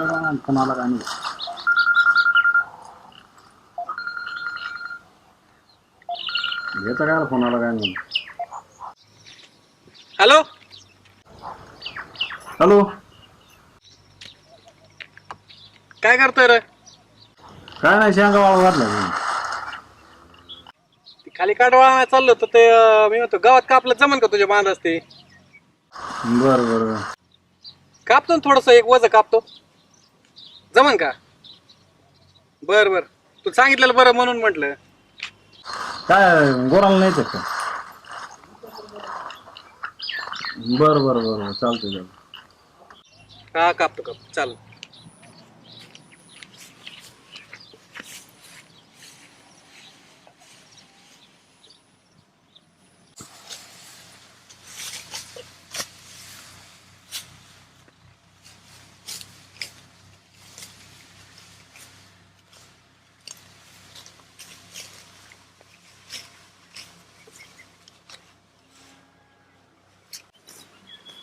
कोणाला काय नाही येतं काय फोनाला काय नाही हॅलो. हॅलो. काय करतोय रे? काय नाही शेंगा वाळू घातला ते खाली काढवा चाललो तर ते अं, मी म्हणतो गावात कापलं जमन का तुझ्या बांध असते बर बर. बर कापतो थोडस एक वज कापतो. जमन का? बर बर. तू सांगितलेलं बरं म्हणून म्हटलं. काय गोराला नाही येत का? बर बर बर बर. चालतंय चालतंय. हा कापतो कापतो. चाल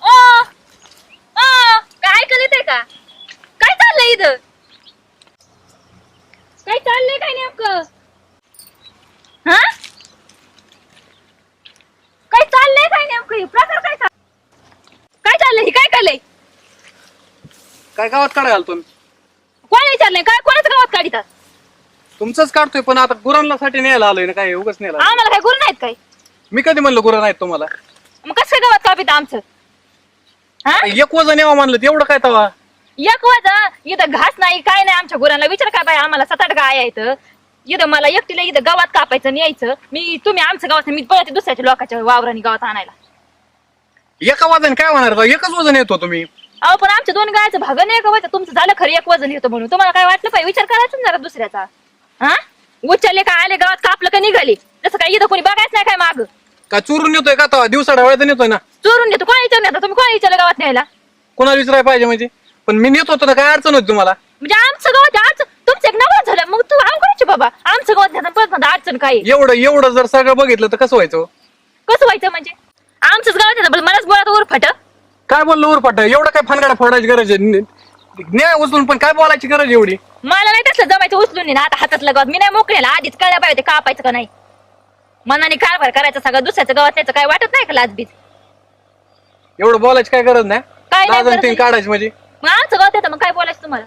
ओ ओ काय करत आहे का काय चाललंय इथं. काय चाललंय काय नेमकं? हा? काय चाललंय काय नेमकं? हे प्रकार काय चा- काय चाललंय? हे काय चाललंय? काय गावात काढा घालतो मी? कोण विचारलंय? काय कोणाच गावात काढितात तुमचंच काढतोय पण आता गुरांना साठी न्यायला आलोय ना काय? उगाच न्यायला आलोय. आम्हाला काय गुरु नाहीत काय? मी कधी म्हणलं गुरं नाहीत तुम्हाला? मग कसं काय गावात कापित आमचं? हा? एक वजन यावं म्हणलं तेवढं काय तवा? एक वाजा इथं घास नाही काय नाही आमच्या गुरांना विचार काय बाय आम्हाला सात आठ गाय आहेत. इथं मला एकटीला इथं गावात कापायचं आणि यायचं. मी तुम्ही आमचं गावात मी पळते दुसऱ्याच्या लोकांच्या वावराने गावात आणायला. एका वजन काय होणार? एकच वजन येतो तुम्ही. अहो पण आमच्या दोन गायचं भाग नाही का व्हायचं तुमचं झालं खरं एक वजन येतं म्हणून. तुम्हाला काय वाटलं पाहिजे विचार करायचा ना जरा दुसऱ्याचा. हा? उचलले का आले गावात कापलं का निघाले? तसं काय इथं कोणी बघायचं नाही काय माग? काय चोरून येतोय का तवा दिवसा डावळ्यात येतोय ना. चोरून देतो कोणा विचार नाही तुम्ही कोणा विचारलं गावात न्यायला? कोणाला विचारायला पाहिजे म्हणजे? पण मी नेत होतो ना काय अडचण होती तुम्हाला? म्हणजे आमचं गावात आमचं तुमचं एक नवरा झालं मग तू आम करायचे बाबा? आमचं गावात न्यायला परत म्हणता अडचण काय आहे? एवढं एवढं जर सगळं बघितलं तर कसं व्हायचं? कसं व्हायचं म्हणजे? आमचंच गावात येतं मलाच बोळात वर फट काय बोललो उरपाट एवढं काय फनगाडा फोडायची गरज आहे? न- न्याय उचलून पण काय बोलायची गरज आहे एवढी? मला नाही तसलं जमायचं उचलून ना आता हातातलं गावात. मी नाही मोकळेला आधीच कळलं पाहिजे ते कापायचं का नाही. मनाने कारभार करायचं सगळं दुसऱ्याचं गावात त्याचं काय वाटत नाही का लाजबीज? एवढं बोलायची काय गरज नाही? काय नाही दादा गरज तीन आहे. काढायची म्हणजे. येतं मग काय बोलायचं तुम्हाला?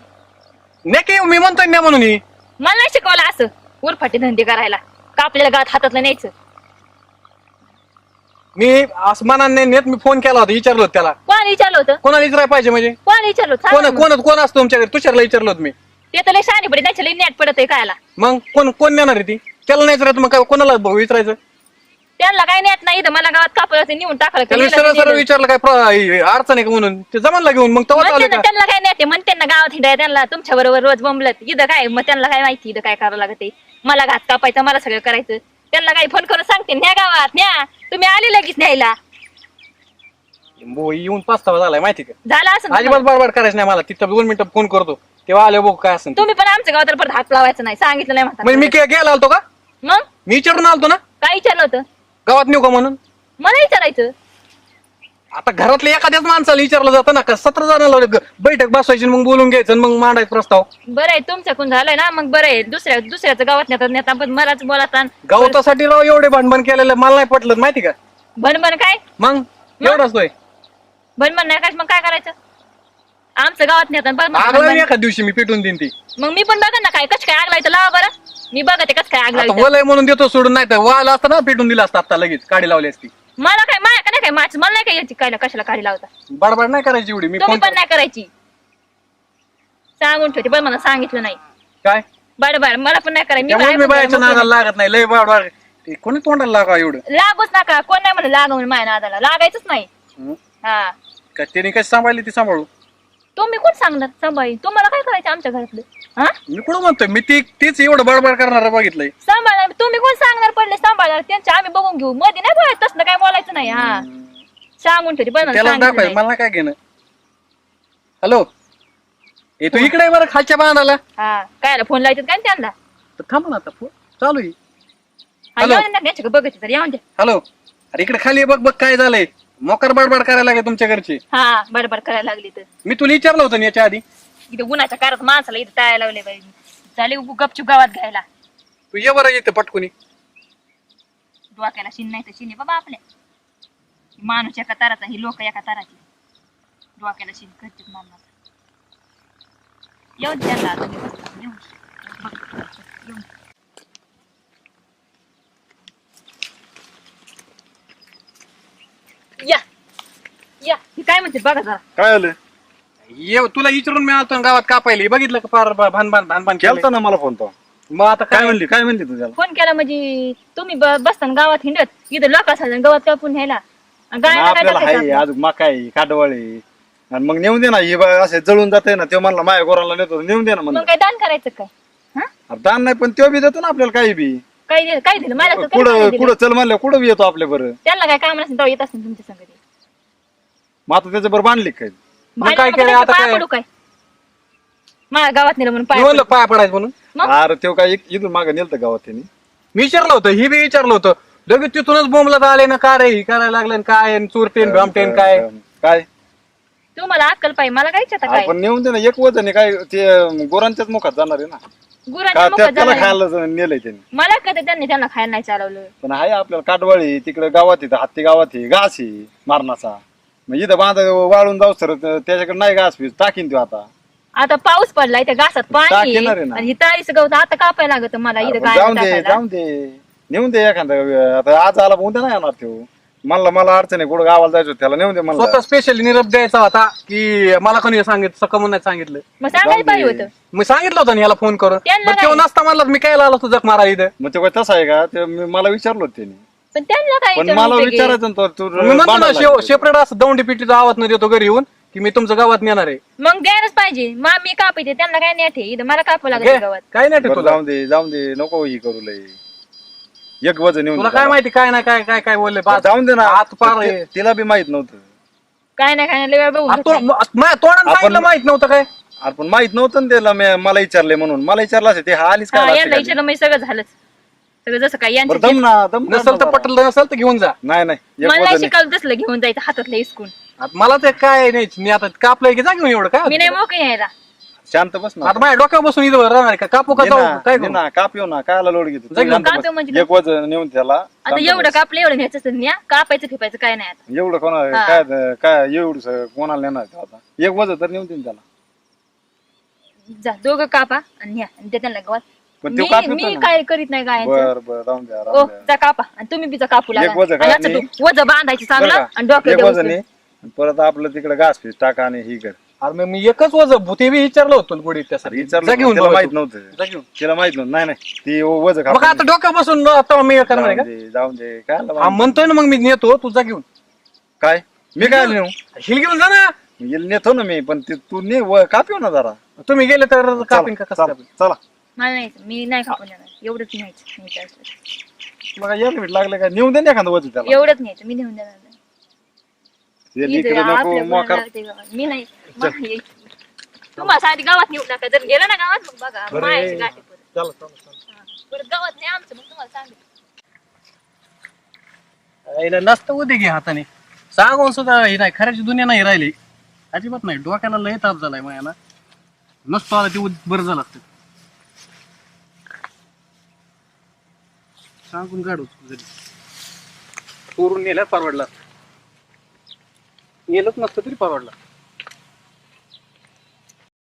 नाही की मी म्हणतोय नाही म्हणून ही. मला नाही शिकवलं असं. उरफाटे धंदे करायला. का आपल्याला गावात हातातलं न्यायचं? मी असं मनाने नेत मी फोन केला होता विचारलो होतं त्याला. कोणाला विचारलं होतं? कोणाला विचारायला पाहिजे म्हणजे? कोणाला विचारलं होतं? कोण सांगा मग. कोण कोण असतो तुमच्याकडे? तुषारला विचारलो होतं मी. ते तर लय शहाणी पडे त्याच्या लई नेट पडत आहे कायला. मग कोण कोण नेणार आहे ती? त्याला नाही विचारायचं मग काय कोणाला भाऊ विचारायचं? त्यांना काय नेट नाही इथं मला गावात कापलं ते नेऊन टाकलं त्याला सरळ नेलं. विचारलं काय प्र- हे अडचण आहे का म्हणून? ते जमानला घेऊन मग तेव्हा का? त्यांना काय नेते म्हणते ना गावात हिंडाय त्यांना तुमच्या बरोबर रोज बोंबलत. इथं काय मग त्यांना काय माहिती इथं काय करावं लागत मला घात कापायचं मला सगळं करायचं. त्यांना काही फोन करून सांगते न्या गावात न्या. तुम्ही आले लगेच न्यायला. भाऊ येऊन पाच तास झालाय माहिती का? झालं असं अजिबात बडबड करायचं नाही मला. तिथं दोन मिनिटं फोन करतो. तेव्हा आले बघ काय असं तुम्ही पण आमच्या गावात परत हात लावायचं नाही. सांगितलं नाही म्हणजे मी म्हणता गेला आलतो का? मग? मी विचारून आलतो ना? काय विचारलं होतं? गावात नेऊ का म्हणून? मला विचारायचं. आता घरातल्या एखाद्याच माणसाला विचारलं जातं ना का? सतरा जणांना ग- बैठक बसवायची आणि मग बोलून घ्यायचं आणि मग मांडायचं प्रस्ताव. बरं आहे तुमच्याकडून झालंय ना? मग बरं आहे. दुसऱ्या दुसऱ्याचं गावात नेतात नेता पण मलाच बोलाता गावतासाठी राव एवढे भांडण केलेलं मला नाही पटलं माहिती का? भनभन काय? मग? एवढं असतोय भनभन नाही काय? मग काय करायचं? आमचं गावात नेतात मी भनभन. एखाद दिवशी मी पेटून देईन ती. मग मी पण बघा ना काय कस काय आग लावायचं लावा बरं. मी बघते कस काय आग आता लावायचं वलय म्हणून देतो सोडून नाही तर वाला असता ना पेटून दिला असता आता लगेच काडी लावली असती. मला काय माया का नाही काय माच मला नाही काय याची काय कशाला काढी लावता. बडबड नाही करायची एवढी मी तुम्ही फोन पण नाही करायची. सांगून ठेवते पण मला सांगितलं नाही. काय? बरं बरं मला पण नाही करायचं. मी त्यामुळे मी काय बायाच्या नादाला लागत नाही लय बडबड. ते कोणी तोंडाला लागा एवढं? लागूच नका कोण नाही म्हणलं लाग म्हणून माझ्या नादाला. लागायचंच नाही. हं? हा. का त्याने कशी सांभाळली ती सांभाळू तुम्ही कोण सांगणार? सांभाळी तुम्हाला काय करायचं आमच्या घरातलं? हा? मी कुठं म्हणतोय? मी ती तीच एवढं बडबड करणार बघितलंय. सांभाळणार तुम्ही कोण सांगणार पडले? सांभाळणार. त्यांच्या आम्ही बघून घेऊ. मध्ये नाही बोलायचं तसलं काय बोलायचं नाही. हा. सांगून ठेवते पण मला त्याला सांगितलं दाखवाय नाही. मला काय घेणं. हॅलो? ए तू इकडे बरं खालच्या बांधाला हा. काय फोन लावायचं काय त्यांना? तर थांब ना आता फोन चालू आहे. हा. येऊन द्या ना, त्यांच्याकडे बघायचं तर येऊन द्या. हॅलो? अरे इकडे खाली ये, बघ बघ काय झालंय. मोकर बडबड करायला लागेल तुमच्या घरची. हा बडबड करायला लागली तर. मी तुला विचारलं होतं ना याच्या आधी. इथं उन्हाच्या कारात माणसाला इथं टाळायला लावले पाहिजे झाले उगू गपचूप गावात घ्यायला. तू ये बरं येते पटकुनी. डोक्याला शिन नाही तर शिन आहे बाबा आपल्या. माणूस एका ताराचा ही लोक एका ताराची. डोक्याला शिन करतात माणूस. येऊन द्यायला तुम्ही बसता, येऊन. बघ, येऊन. या. या. हे काय म्हणते? बघा जरा. काय आलं? ये तुला विचारून मी आलतो ना गावात कापायला. बघितलं का पार भान भान भान भान केलता ना मला फोन तो. मग आता काय काय म्हणली काय म्हणली तू त्याला? फोन केला म्हणजे तुम्ही ब- बसताना गावात हिंडत इथं लोक असायचं गावात कापून आणि गायला काय आपल्याला टाकायचं. हाय आपलं? अजून मकाई काटवाळी आणि मग नेऊन दे ना ही बा- असे जळून जाते ना ते म्हणला माझ्या गोराला नेतो नेऊन दे ना मग म्हणलं काय दान करायचं काय? हा? अरे दान नाही पण तो बी देतो ना आपल्याला काही बी. काय दिलं काय दिलं. मला तर काही कुठं नाही दिलं. कुठं चल म्हणलं कुठं येतो आपल्या बरं? त्यांना काय काम नसेल तेव्हा येत असेल तुमच्या संगती. मग आता त्याच्या बरोबर बांधली काय मग काय केलं आता काय? पडू काय? माझ्या गावात नेलं म्हणून पाय म्हणलं पाया पडायचं म्हणून. मग? अरे तो काय एक- इथून मागे नेलतं गावात त्यांनी. मी विचारलं होतं ही बी विचारलं होतं. लगेच तिथूनच बोंबला आले ना का रे? ही करायला लागलं आणि काय? आणि चोरटेन भामटेन काय? काय? तुम्हाला अक्कल पाहिजे मला काय आता काय? आपण नेऊन दे ना एक वजन आहे काय? ते गोरांच्याच मुखात जाणार आहे ना. गुरांच्या का मुखात त्या- त्याला आहे. खायला नेलंय त्यांनी. मला कधी त्यांनी त्यांना खायला नाही चालवलं. पण आहे आपल्याला काटवाळी तिकडे गावात येतं हत्ती गावात आहे घास आहे मारणाचा मग इथं बांध वाळून जाऊ सर त्याच्याकडे नाही घास पीस टाकीन तो आता. आता पाऊस पडलाय त्या घासात पाणी टाक आहे. येणार आहे ना. आणि ही तारीच गवत आता कापायला लागत मला इथं काय जाऊन दे जाऊन दे. नेऊन दे एखादा आता आज आला पण उद्या नाही येणार तो. मला मला अडचण आहे कुठं गावाला जायचं होतं, त्याला नेऊन दे मला स्वतः स्पेशली निरोप द्यायचा होता की मला कोणी सांगितलं सकमून नाही सांगितलं. मग सांगायला पाहिजे होतं. मी सांगितलं होतं ना याला फोन करून. त्यांना बरं तेव्हा नाही. नसता म्हणलं मी काय आलो तुझं मारा इथं? मग ते काय तसं आहे का? ते मी- मला विचारलं होतं त्यांनी. पण त्यांना काय पण विचारून मला उपयोग आहे? विचारायचं ना तो तू मी म्हणतो ना बांधायला शेव- लागला. सेपरेट असं दौंडी पिटीचा आवाज न देतो घरी येऊन की मी तुमच्या गावात नेणार आहे. मग द्यायलाच पाहिजे. मग मी कापायचे त्यांना काय नेट आहे इथं मला कापावं घे. लागत गावात. काय नाही बरं, तुला? जाऊन दे जाऊन दे. नको ही करू लय. एक वजन येऊन तुला काय. माहिती काय नाही काय काय काय बोलले बा- जाऊन दे ना. हात पार ते- तिला बी माहीत नव्हतं. काय नाही काय नाही लय वेळा बघून आता तो- घेतलंय. म- माझ्या तोंडानं आपण- सांगितलं माहीत नव्हतं काय? अरे पण माहीत नव्हतं ना त्याला मी- मला विचारलंय म्हणून. मला विचारलं असेल ते हा आलीच हा काय यांना विचारलं म्हणजे सगळं झालंच. सगळं जसं काय यांचं दम ना दम काढ नसल ना तर जरा. पटलं नसेल तर घेऊन जा. नाही नाही एक मला नाही वजन आहे. शिकायला तसलं घेऊन जायचं हातातलं हिसकून आता मला ते काय नाही मी आता कापलंय की जा घेऊन एवढं काय मी नाही मोकळी यायला शांत बस ना. आता माझ्या डोक्यावर बसून इथं राहणार आहे का? कापू का ये जाऊ? ना, काय ये करू? ना काप येऊ ना. कायला लोड घेतो? शांत काप बस. म्हणजे एक वजन नेऊन त्याला. आता शांत एवढं बस. कापलं एवढं असेल न्या. कापायचं फिपायचं काय नाही आता. एवढं कोणा हा. काय काय एवढं कोणाला नेणार ते आता? एक वजन तर नेऊन देईन त्याला. जा दोघं कापा आणि न्या. आणि त्या त्यांना गावात. पण तो मी ना. काय करीत नाही गायांचं. बर बर राहून द्या ओ राहून द्या. जा कापा. आणि तुम्ही बी जा कापू एक लागा. वज बांधायचं बरं चांगलं का? आणि डोक्यात एक वजन. आहे परत आपलं तिकडे घास पीस टाका आणि ही कर. अरे मग मी एकच वज भूते बी विचारलं होतं गुढी त्यासाठी. विचारलं घेऊन तिला माहीत. नव्हतं. तिला माहीत नव्हतं. नाही नाही. ती वजन मग आता डोक्यावर बसून आता मी करणार आहे का? जाऊन दे काय हा म्हणतोय ना मग मी नेतो तू जा घेऊन. काय? मी काय नेऊ? हिल घेऊन जा ना. मी नेतो ना मी पण ते ने व- काप येऊ ना जरा. तुम्ही गेले तर कापीन का कसं चला मला नाही मी नाही कापून एवढंच न्यायचं. मग यायला भेट लागले का? नेऊन दे ना एखादं वजन त्याला. एवढंच न्यायचं मी नेऊन देणार नाही. ते इथं लेकरं नको आपल्या मोकार गुरांना लागते गावात. मी नाही मग ये. तुम्हाला आधी गावात नेऊ नका जर गेला ना गावात मग बघा मायाची गाठी परत चला चला चला हा. परत गावात नाही आमचं मग तुम्हाला सांगितलं यायला नसतं उद्या घे हाताने सांगून सुद्धा हे नाही खऱ्याची दुनिया नाही राहिली अजिबात नाही डोक्याला लय ताप झालाय माझ्याला नसतो आला ते उद- बरं झालं असतं सांगून काढू जरी चोरून नेलं परवडला नेलंच नसतं तरी परवडला.